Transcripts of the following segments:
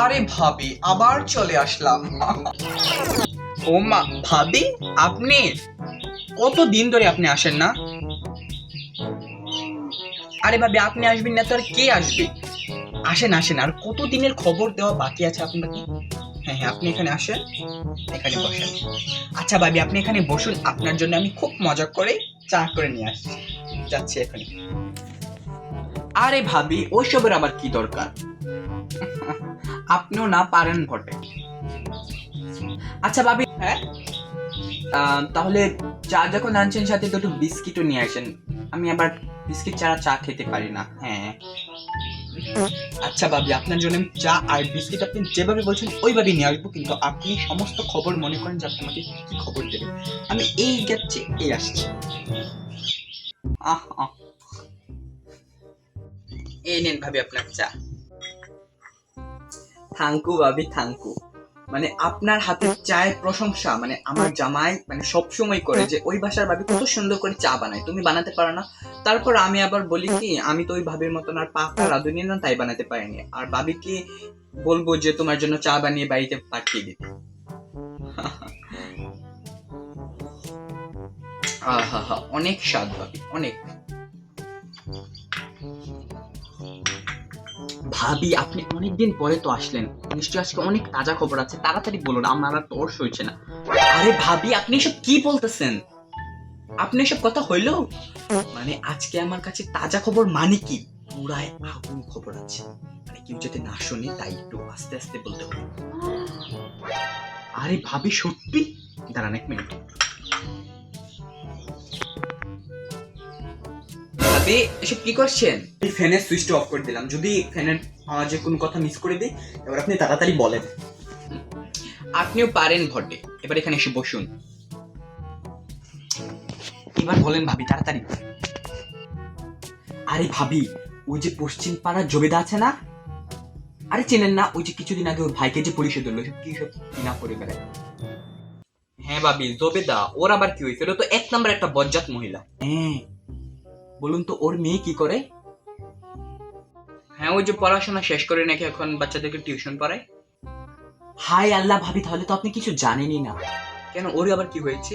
আরে ভাবি, আবার চলে আসলাম। ও মা ভাবি, আপনি? কত দিন ধরে আপনি আসেন না? আরে ভাবি আপনি আসবেন না তো আর কে আসবে? আসেন আসেন আর কত দিনের খবর দেওয়া বাকি আছে আপনাকে হ্যাঁ হ্যাঁ আপনি এখানে আসেন এখানে বসেন। আচ্ছা ভাবি আপনি এখানে বসুন আপনার জন্য আমি খুব মজা করে চা করে নিয়ে আসছি। যাচ্ছি এখানে। আরে ভাবি ওইসবের আবার কি দরকার? আপনিও না পারেন বটে। আচ্ছা ভাবি হ্যাঁ? আহ, তাহলে চা যখন আনছেন সাথে দুটো বিস্কিটও নিয়ে আসেন। আমি আবার বিস্কিট ছাড়া চা খেতে পারি না হ্যাঁ। আচ্ছা ভাবি, আপনার জন্য চা আর বিস্কিট আপনি যেভাবে বলছেন ওইভাবেই নিয়ে আসব, কিন্তু আপনি সমস্ত খবর মনে করেন যে আপনি আমাকে কি খবর দেবেন। আমি এই যাচ্ছি এই আসছি। আহ। আহ। এই নেন ভাবি আপনার চা। থ্যাংকু ভাবি থ্যাংকু মানে আপনার হাতের চায়ের প্রশংসা মানে আমার জামাই মানে সবসময় করে যে ওই বাসার ভাবি কত সুন্দর করে চা বানায়, তুমি বানাতে পারো না। তারপর আমি আবার বলি কি, আমি তো ওই ভাবির মতন আর পাকা রাঁধুনি না, তাই বানাতে পারিনি। আর ভাবিকে বলব যে তোমার জন্য চা বানিয়ে বাড়িতে পাঠিয়ে দিতে। আহা হা অনেক স্বাদ ভাবি, অনেক। ভাবি, আপনি অনেকদিন পরে তো আসলেন। নিশ্চয়ই আজকে অনেক তাজা খবর আছে, তাড়াতাড়ি বলুন, আমার আর তোর সইছে না। আরে ভাবি, আপনি এসব কি বলতেছেন? আপনি এসব কথা হইল? মানে আজকে আমার কাছে তাজা খবর মানে কি? পুরাই আগুন খবর আছে। মানে কেউ যাতে না শোনে, তাই একটু আস্তে আস্তে বলতে হবে আরে ভাবি, সত্যি? দাঁড়ান এক মিনিট ভাবি এসব কি করছেন? এই ফ্যানের সুইচটা অফ করে দিলাম। যদি ফ্যানের আওয়াজে কোনো কথা মিস করে দিই এবার আপনি তাড়াতাড়ি বলেন। আপনিও পারেন ঘটে এবার এখানে এসে বসুন। এবার বলেন ভাবি তাড়াতাড়ি। আরে ভাবি ওই যে পশ্চিম পাড়ার জবেদা আছে না? আরে চেনেন না ওই যে কিছুদিন আগে ওর ভাইকে যে পুলিশে ধরলো সব কি সব কিনা করে বেড়ায়। হ্যাঁ ভাবি জবেদা ওর আবার কি হয়েছে ওরা তো এক নম্বর একটা বজ্জাত মহিলা। হ্যাঁ বলুন তো ওর মেয়ে কি করে? হ্যাঁ ওই যে পড়াশোনা শেষ করে নাকি এখন বাচ্চাদেরকে টিউশন পড়ায়। হাই আল্লাহ ভাবি তাহলে তো আপনি কিছু জানেনই না। কেন ওর আবার কি হয়েছে?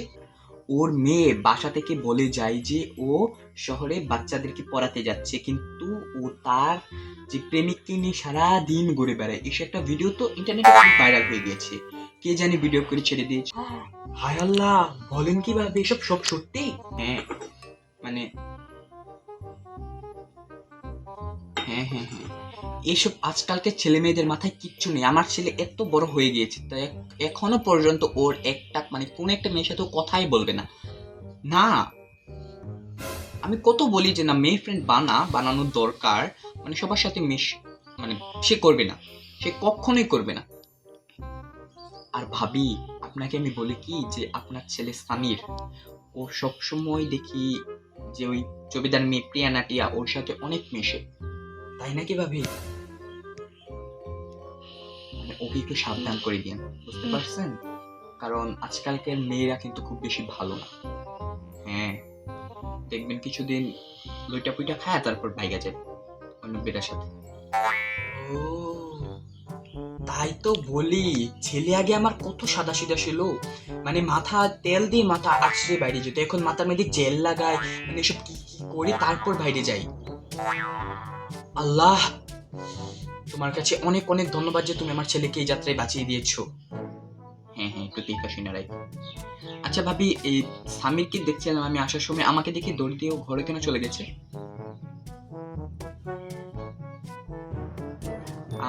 ওর মেয়ে বাসা থেকে বলে যায় যে ও শহরে বাচ্চাদেরকে পড়াতে যাচ্ছে কিন্তু ও তার যে প্রেমিককে নিয়ে সারা দিন ঘুরে বেড়ায় এসে একটা ভিডিও তো ইন্টারনেটে খুব ভাইরাল হয়ে গিয়েছে। কে জানি ভিডিও করে ছেড়ে দিয়েছে। হায় আল্লাহ বলেন কীভাবে এসব সব সত্যি? হ্যাঁ মানে এইসব আজকালকে ছেলে মেয়েদের মাথায় কিচ্ছু নেই। আমার ছেলে এত বড় হয়ে গিয়েছে, তো এখনও পর্যন্ত ওর একটা মানে কোন একটা মেয়ের সাথে কথাই বলবে না। না, আমি কত বলি যে না, মেয়ে ফ্রেন্ড বানা, বানানোর দরকার মানে সবার সাথে মিশ মানে সে করবে না, সে কখনোই করবে না। আর ভাবি, আপনাকে আমি বলি কি যে, আপনার ছেলে সামির, ও সবসময় দেখি যে ওই জবিদার মেয়ে প্রিয়া নাটিয়া ওর সাথে অনেক মেশে। তাই নাকি ভাবি? মানে ওকে একটু সাবধান করে দিন বুঝতে পারছেন? কারণ আজকালকার মেয়েরা কিন্তু খুব বেশি ভালো না। হ্যাঁ দেখবেন কিছুদিন লইটা পুইটা খায় তারপর ভাইগা যাবে অন্য বেটার সাথে। ও তাই তো বলি ছেলে আগে আমার কত সাদা সিধা ছিল। মানে মাথা তেল দিয়ে মাথা আছড়ে বাইরে যেত এখন মাথার মধ্যে জেল লাগায় মানে এসব কি কি করে তারপর বাইরে যাই। আল্লাহ তোমার কাছে অনেক অনেক ধন্যবাদ যে তুমি আমার ছেলেকে এই যাত্রায় বাঁচিয়ে দিয়েছ। হ্যাঁ হ্যাঁ একটু শুনে রাখ। আচ্ছা ভাবি এই স্বামীরকে দেখছিলাম আমি আসার সময়? আমাকে দেখে দৌড় দিয়ে ঘরে কেন চলে গেছে?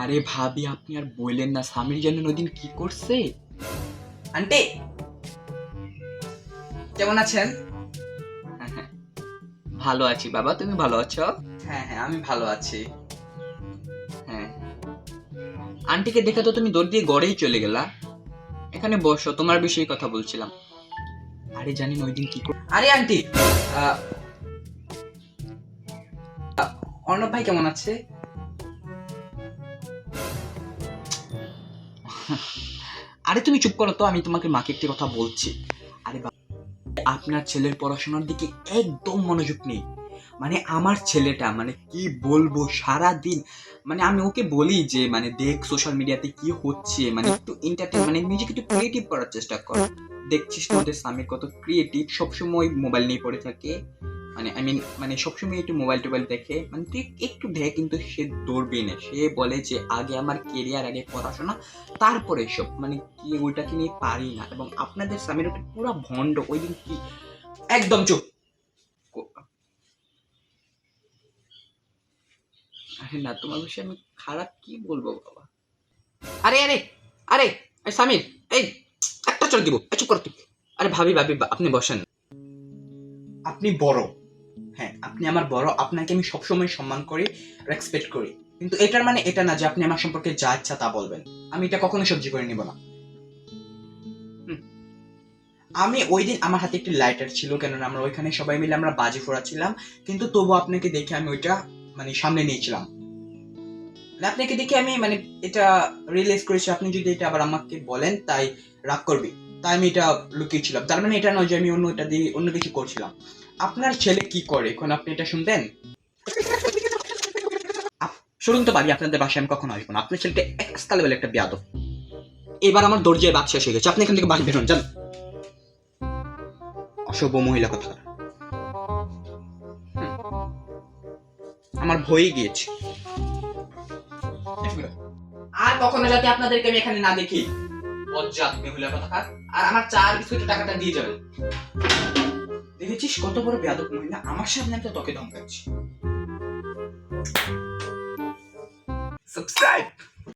আরে ভাবি আপনি আর বললেন না স্বামীর জন্য ওদিন কি করছে? আন্টি কেমন আছেন? হ্যাঁ, হ্যাঁ। ভালো আছি বাবা তুমি ভালো আছো? হ্যাঁ হ্যাঁ আমি ভালো আছি। হ্যাঁ। আন্টিকে দেখে তো তুমি দিয়ে গড়েই চলে গেলা। এখানে বসো, তোমার বিষয়ে কথা বলছিলাম। আরে জানি ওই দিন কি আরে আন্টি! অর্ণব ভাই কেমন আছে? আরে তুমি চুপ করো তো, আমি তোমাকে মাকে একটি কথা বলছি। আরে আপনার ছেলের পড়াশোনার দিকে একদম মনোযোগ নেই। মানে আমার ছেলেটা মানে কি বলব সারা দিন মানে আমি ওকে বলি যে মানে দেখ সোশ্যাল মিডিয়াতে কি হচ্ছে মানে একটু এন্টারটেন মানে নিজেকে একটু ক্রিয়েটিভ করার চেষ্টা কর। দেখছিস তোদের স্বামী কত ক্রিয়েটিভ সবসময় মোবাইল নিয়ে পড়ে থাকে। মানে আই মিন মানে সবসময় একটু মোবাইল টোবাইল দেখে মানে তুই একটু দেখ কিন্তু সে দৌড়বি না। সে বলে যে, আগে আমার কেরিয়ার আগে পড়াশোনা, তারপরে সব মানে কি ওইটাকে নিয়ে পারি না। এবং আপনাদের স্বামীর ওটা পুরো ভণ্ড ওই দিন কি, একদম চুপ কো- আরে না। তোমার বিষয়ে আমি খারাপ কি বলব বাবা? আরে আরে আরে সামির এই একটা চল দিব। চুপ কর তুই আরে ভাবি ভাবি আপনি বসেন। আপনি বড়। হ্যাঁ আপনি আমার বড়। আপনাকে আমি সবসময় সম্মান করি রেসপেক্ট করি। কিন্তু এটার মানে এটা না যে আপনি আমার সম্পর্কে যা ইচ্ছা তা বলবেন। আমি এটা কখনো সহ্য করে নিব না। আমি ওই দিন আমার হাতে একটি লাইটার ছিল কেননা আমরা ওইখানে সবাই মিলে আমরা বাজি ফোড়াচ্ছিলাম। কিন্তু তবু আপনাকে দেখে আমি ওইটা মানে সামনে নিয়েছিলাম। মানে আপনাকে দেখে আমি মানে এটা রিয়েলাইজ করেছি, আপনি যদি এটা আবার আমাকে বলেন, তাই রাগ করবি। তাই আমি এটা লুকিয়েছিলাম। তার মানে এটা নয় যে আমি অন্য এটা দিয়ে অন্য কিছু করছিলাম। আপনার ছেলে কি করে? এখন আপনি এটা শুনবেন? আপ- শুনুন তো পারি আপনাদের বাসায় আমি কখনো আসব না। আপনার ছেলেটা এক্সট্রা লেভেল একটা বেয়াদব। এবার আমার দরজায় শেষ হয়ে গেছে। আপনি এখান থেকে বাড়ি বেরোন যান অসভ্য মহিলা কথা আমার ভয়ই গিয়েছে। আর কখনো যাতে আপনাদেরকে আমি এখানে না দেখি। বজ্জাত মেহুলা কথা আর আমার চার বিস্কুট টাকাটা দিয়ে যাবে। দেখেছিস কত বড় বেয়াদব মহিলা? আমার সামনে তো তোকে ধমকাচ্ছি সাবস্ক্রাইব